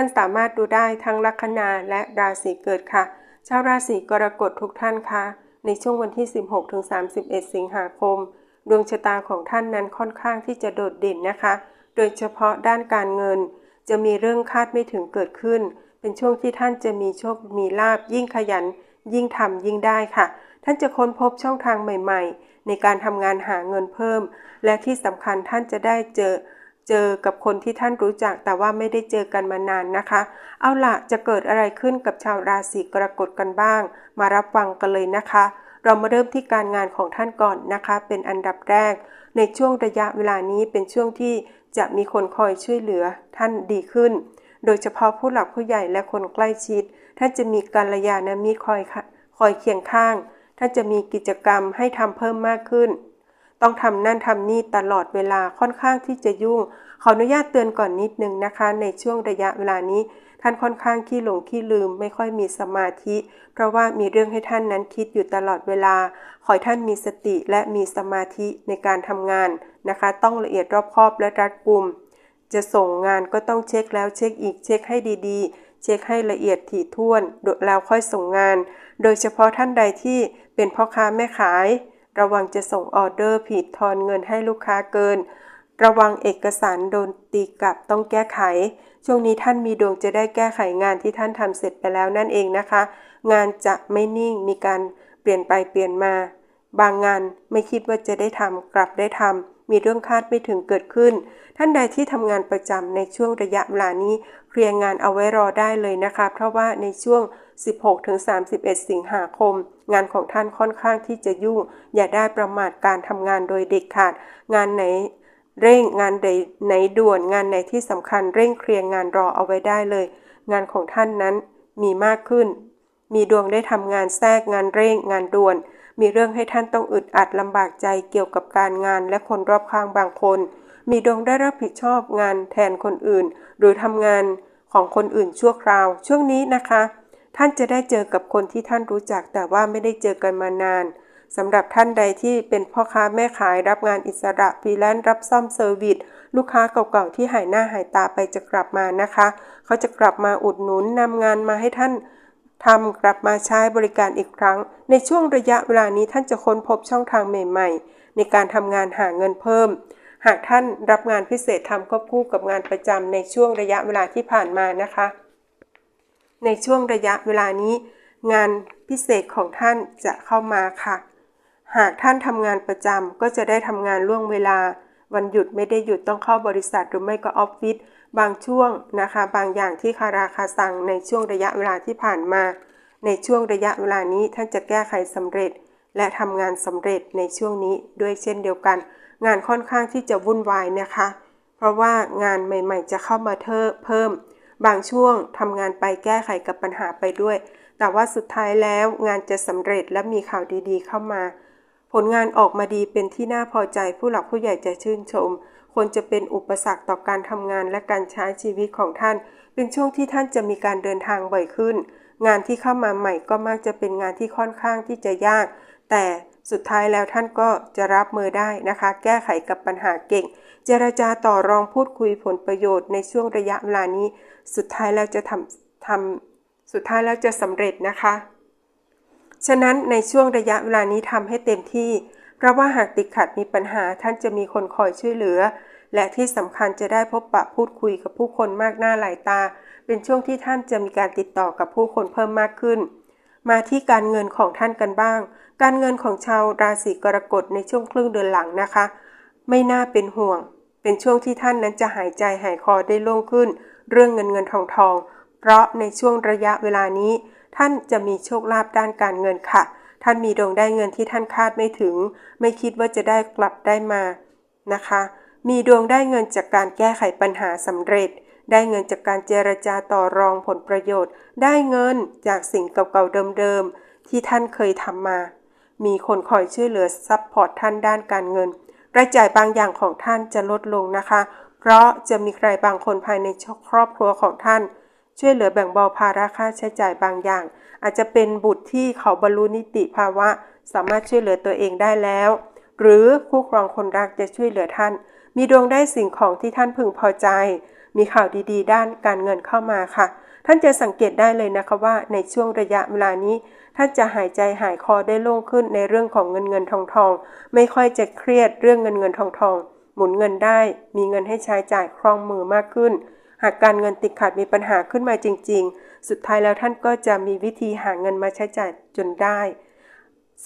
ท่านสามารถดูได้ทั้งลัคนาและราศีเกิดค่ะ ชาวราศีกรกฎทุกท่านคะในช่วงวันที่ 16-31 สิงหาคม ดวงชะตาของท่านนั้นค่อนข้างที่จะโดดเด่นนะคะ โดยเฉพาะด้านการเงิน จะมีเรื่องคาดไม่ถึงเกิดขึ้น เป็นช่วงที่ท่านจะมีโชค มีลาบยิ่งขยัน ยิ่งทำยิ่งได้ค่ะ ท่านจะค้นพบช่องทางใหม่ ๆ ในการทำงานหาเงินเพิ่ม และที่สำคัญท่านจะได้เจอ เจอกับคนที่ท่านรู้จักแต่ว่าไม่ได้เจอกันมานานนะคะ เอาล่ะจะเกิดอะไรขึ้นกับชาวราศีกรกฎกันบ้าง มารับฟังกันเลยนะคะ เรามาเริ่มที่การงานของท่านก่อนนะคะ เป็นอันดับแรก ในช่วงระยะเวลานี้เป็นช่วงที่จะมีคนคอยช่วยเหลือท่านดีขึ้น โดยเฉพาะผู้หลักผู้ใหญ่และคนใกล้ชิด ท่านจะมีการยานามิตรคอยคอยเคียงข้าง ท่านจะมีกิจกรรมให้ทำเพิ่มมากขึ้น ต้องทำนั่นทำนี่ตลอดเวลาค่อนข้างที่จะยุ่ง ขออนุญาตเตือนก่อนนิดนึงนะคะ ในช่วงระยะเวลานี้ ท่านค่อนข้างขี้หลงขี้ลืม ไม่ค่อยมีสมาธิ เพราะว่ามีเรื่องให้ท่านนั้นคิดอยู่ตลอดเวลา ขอให้ท่านมีสติและมีสมาธิในการทำงานนะคะ ต้องละเอียดรอบคอบและรัดกุม จะส่งงานก็ต้องเช็คแล้วเช็คอีกเช็คให้ดีๆ เช็คให้ละเอียดถี่ถ้วนแล้วค่อยส่งงาน โดยเฉพาะท่านใดที่เป็นพ่อค้าแม่ขาย ระวังจะส่งออเดอร์ผิดทอนเงินให้ลูกค้าเกิน ระวังเอกสารโดนตีกลับต้องแก้ไข ช่วงนี้ท่านมีดวงจะได้แก้ไขงานที่ท่านทำเสร็จไปแล้วนั่นเองนะคะ งานจะไม่นิ่งมีการเปลี่ยนไปเปลี่ยนมา บางงานไม่คิดว่าจะได้ทำกลับได้ทำมีเรื่องคาดไม่ถึงเกิดขึ้น ท่านใดที่ทำงานประจำในช่วงระยะเวลานี้เคลียร์งานเอาไว้รอได้เลยนะคะ เพราะว่าในช่วง 16-31 สิงหาคม งานของท่านค่อนข้างที่จะยุ่ง อย่าได้ประมาทการทำงานโดยเด็ดขาด งานไหนเร่งงานใดไหนด่วนงานไหนที่สำคัญเร่งเคลียร์งานรอเอาไว้ได้เลย งานของท่านนั้นมีมากขึ้น มีดวงได้ทำงานแทรกงานเร่งงานด่วน มีเรื่องให้ท่านต้องอึดอัดลำบากใจเกี่ยวกับการงานและคนรอบข้างบางคน มีดวงได้รับผิดชอบงานแทนคนอื่น หรือทำงานของคนอื่นชั่วคราว ช่วงนี้นะคะ ท่านจะได้เจอกับคนที่ท่านรู้จักแต่ว่าไม่ได้เจอกันมานานสำหรับท่านใดที่เป็นพ่อค้าแม่ขายรับงานอิสระฟรีแลนซ์รับซ่อมเซอร์วิสลูกค้าเก่าๆที่หายหน้าหายตาไปจะกลับมานะคะ เขาจะกลับมาอุดหนุนนำงานมาให้ท่านทำกลับมาใช้บริการอีกครั้ง ในช่วงระยะเวลานี้ท่านจะค้นพบช่องทางใหม่ๆ ในการทำงานหาเงินเพิ่ม หากท่านรับงานพิเศษทำควบคู่กับงานประจำในช่วงระยะเวลาที่ผ่านมานะคะ ในช่วงระยะเวลานี้ งานพิเศษของท่านจะเข้ามาค่ะ หากท่านทำงานประจำก็จะได้ทำงานล่วงเวลา วันหยุดไม่ได้หยุดต้องเข้าบริษัทหรือไม่ก็ออฟฟิศบางช่วงนะคะ บางอย่างที่คาราคาสั่งในช่วงระยะเวลาที่ผ่านมา ในช่วงระยะเวลานี้ท่านจะแก้ไขสำเร็จ และทำงานสำเร็จในช่วงนี้ด้วยเช่นเดียวกัน งานค่อนข้างที่จะวุ่นวายนะคะ เพราะว่างานใหม่ ๆ จะเข้ามาเทเพิ่ม บางช่วงทำงานไปแก้ไขกับปัญหาไปด้วย แต่ว่าสุดท้ายแล้วงานจะสำเร็จและมีข่าวดีๆ เข้ามา ผลงานออกมาดีเป็นที่น่าพอใจผู้หลักผู้ใหญ่จะชื่นชมคนจะเป็นอุปสรรคต่อการทำงานและการใช้ชีวิตของท่าน เป็นช่วงที่ท่านจะมีการเดินทางบ่อยขึ้น งานที่เข้ามาใหม่ก็มักจะเป็นงานที่ค่อนข้างที่จะยาก แต่สุดท้ายแล้วท่านก็จะรับมือได้นะคะ แก้ไขกับปัญหาเก่ง เจรจาต่อรองพูดคุยผลประโยชน์ในช่วงระยะเวลานี้ สุดท้ายแล้วจะทำทำสุดท้ายแล้วจะสำเร็จนะคะ ฉะนั้นในช่วงระยะเวลานี้ทำให้เต็มที่ เพราะว่าหากติดขัดมีปัญหาท่านจะมีคนคอยช่วยเหลือ และที่สำคัญจะได้พบปะพูดคุยกับผู้คนมากหน้าหลายตา เป็นช่วงที่ท่านจะมีการติดต่อกับผู้คนเพิ่มมากขึ้น มาที่การเงินของท่านกันบ้าง การเงินของชาวราศีกรกฎในช่วงครึ่งเดือนหลังนะคะ ไม่น่าเป็นห่วงเป็นช่วงที่ท่านนั้นจะหายใจหายคอได้โล่งขึ้น เรื่องเงินเงินทองทอง เพราะในช่วงระยะเวลานี้ ท่านจะมีโชคลาภด้านการเงินค่ะ ท่านมีดวงได้เงินที่ท่านคาดไม่ถึง ไม่คิดว่าจะได้กลับได้มานะคะ มีดวงได้เงินจากการแก้ไขปัญหาสำเร็จ ได้เงินจากการเจรจาต่อรองผลประโยชน์ ได้เงินจากสิ่งเก่าๆเดิมๆที่ท่านเคยทำมา มีคนคอยช่วยเหลือซัพพอร์ตท่านด้านการเงินรายจ่ายบางอย่างของท่านจะลดลงนะคะ เพราะจะมีใครบางคนภายในครอบครัวของท่าน ช่วยเหลือแบ่งเบาภาระค่าใช้จ่ายบางอย่าง อาจจะเป็นบุตรที่เขาบรรลุนิติภาวะ สามารถช่วยเหลือตัวเองได้แล้ว หรือคู่ครองคนรักจะช่วยเหลือท่าน มีดวงได้สิ่งของที่ท่านพึงพอใจ มีข่าวดีๆ ด้านการเงินเข้ามาค่ะ ท่านจะสังเกตได้เลยนะคะว่า ในช่วงระยะเวลานี้ท่านจะหายใจหายคอได้โล่งขึ้นในเรื่องของเงินเงินทองทอง ไม่ค่อยจะเครียดเรื่องเงินเงินทองทอง หมุนเงินได้ มีเงินให้ใช้จ่ายคล่องมือมากขึ้น หากการเงินติดขัดมีปัญหาขึ้นมาจริง ๆ สุดท้ายแล้วท่านก็จะมีวิธีหาเงินมาใช้จ่ายจนได้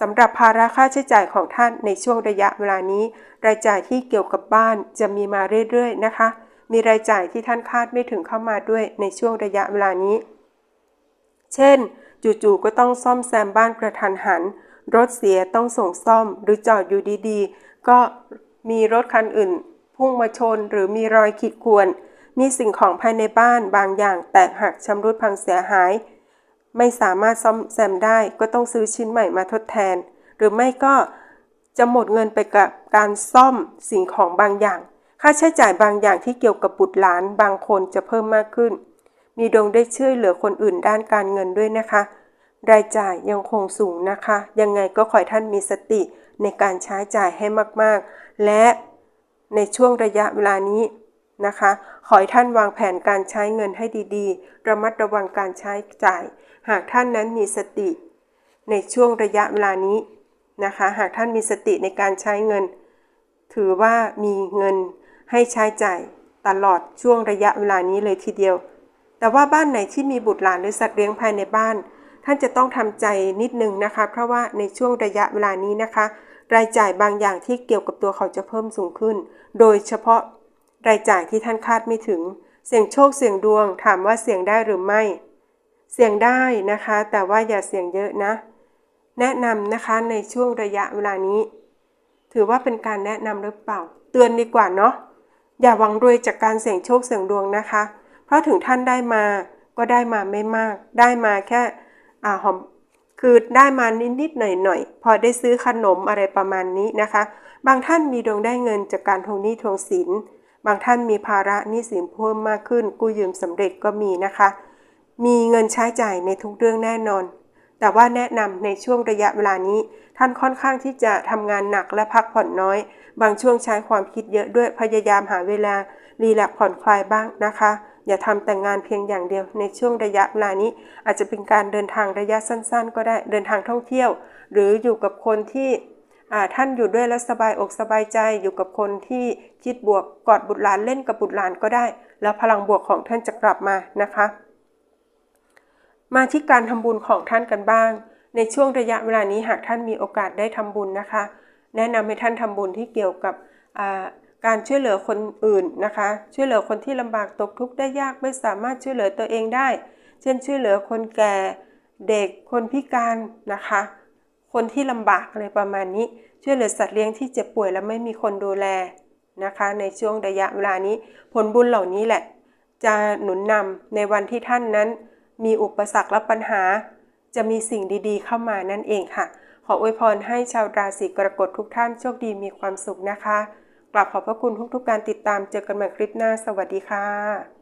สำหรับภาระค่าใช้จ่ายของท่านในช่วงระยะเวลานี้ รายจ่ายที่เกี่ยวกับบ้านจะมีมาเรื่อยๆนะคะ มีรายจ่ายที่ท่านคาดไม่ถึงเข้ามาด้วยในช่วงระยะเวลานี้ เช่น จู่ๆก็ต้องซ่อมแซมบ้านกระทันหัน รถเสียต้องส่งซ่อมหรือจอดอยู่ดีๆ ก็ มีรถคันอื่น พุ่งมาชนหรือมีรอยขีดข่วน มีสิ่งของภายในบ้านบางอย่างแตกหักชำรุดพังเสียหาย ไม่สามารถซ่อมแซมได้ก็ต้องซื้อชิ้นใหม่มาทดแทน หรือไม่ก็จะหมดเงินไปกับการซ่อมสิ่งของบางอย่าง ค่าใช้จ่ายบางอย่างที่เกี่ยวกับบุตรหลานบางคนจะเพิ่มมากขึ้น มีดวงได้ช่วยเหลือคนอื่นด้านการเงินด้วยนะคะ รายจ่ายยังคงสูงนะคะ ยังไงก็ขอให้ท่านมีสติ ในการใช้จ่ายให้มากๆ และในช่วงระยะเวลานี้นะคะ ขอให้ท่านวางแผนการใช้เงินให้ดีๆ ระมัดระวังการใช้จ่าย หากท่านนั้นมีสติ ในช่วงระยะเวลานี้นะคะ หากท่านมีสติในการใช้เงิน ถือว่ามีเงินให้ใช้จ่ายตลอดช่วงระยะเวลานี้เลยทีเดียว แต่ว่าบ้านไหนที่มีบุตรหลานหรือสัตว์เลี้ยงภายในบ้าน ท่านจะต้องทำใจนิดนึงนะคะ เพราะว่าในช่วงระยะเวลานี้นะคะ รายจ่ายบางอย่างที่เกี่ยวกับตัวเขาจะเพิ่มสูงขึ้น โดยเฉพาะรายจ่ายที่ท่านคาดไม่ถึง เสี่ยงโชคเสี่ยงดวง ถามว่าเสี่ยงได้หรือไม่ เสี่ยงได้นะคะ แต่ว่าอย่าเสี่ยงเยอะนะ แนะนำนะคะในช่วงระยะเวลานี้ ถือว่าเป็นการแนะนำหรือเปล่า เตือนดีกว่าเนาะอย่าหวังรวยจากการเสี่ยงโชคเสี่ยงดวงนะคะ เพราะถึงท่านได้มาก็ได้มาไม่มาก ได้มาแค่ อ่าหอมคือได้มานิดๆหน่อยๆ พอได้ซื้อขนมอะไรประมาณนี้นะคะ บางท่านมีดวงได้เงินจากการทวงหนี้ทวงสิน บางท่านมีภาระหนี้สินเพิ่มมากขึ้น กู้ยืมสำเร็จก็มีนะคะ มีเงินใช้จ่ายในทุกเรื่องแน่นอน แต่ว่าแนะนำในช่วงระยะเวลานี้ ท่านค่อนข้างที่จะทำงานหนักและพักผ่อนน้อย บางช่วงใช้ความคิดเยอะด้วยพยายามหาเวลารีแลกผ่อนคลายบ้างนะคะ อย่าทำแต่งงานเพียงอย่างเดียว ในช่วงระยะเวลานี้ อาจจะเป็นการเดินทางระยะสั้น ๆ ก็ได้เดินทางท่องเที่ยว หรืออยู่กับคนที่ท่านอยู่ด้วยแล้วสบายอกสบายใจอยู่กับคนที่คิดบวกกอดบุตรหลานเล่นกับบุตรหลานก็ได้ แล้วพลังบวกของท่านจะกลับมานะคะ มาที่การทำบุญของท่านกันบ้าง ในช่วงระยะเวลานี้หากท่านมีโอกาสได้ทำบุญนะคะ แนะนำให้ท่านทำบุญที่เกี่ยวกับ การช่วยเหลือคนอื่นนะคะ ช่วยเหลือคนที่ลำบากตกทุกข์ได้ยากไม่สามารถช่วยเหลือตัวเองได้ เช่นช่วยเหลือคนแก่เด็กคนพิการนะคะ คนที่ลำบากอะไรประมาณนี้ ช่วยเหลือสัตว์เลี้ยงที่เจ็บป่วยและไม่มีคนดูแลนะคะ ในช่วงระยะเวลานี้ ผลบุญเหล่านี้แหละ จะหนุนนำในวันที่ท่านนั้น มีอุปสรรคและปัญหา จะมีสิ่งดีๆ เข้ามานั่นเองค่ะ ขออวยพรให้ชาวราศีกรกฎทุกท่านโชคดีมีความสุขนะคะ กลับขอบพระคุณทุกๆการติดตามเจอกันใหม่คลิปหน้า สวัสดีค่ะ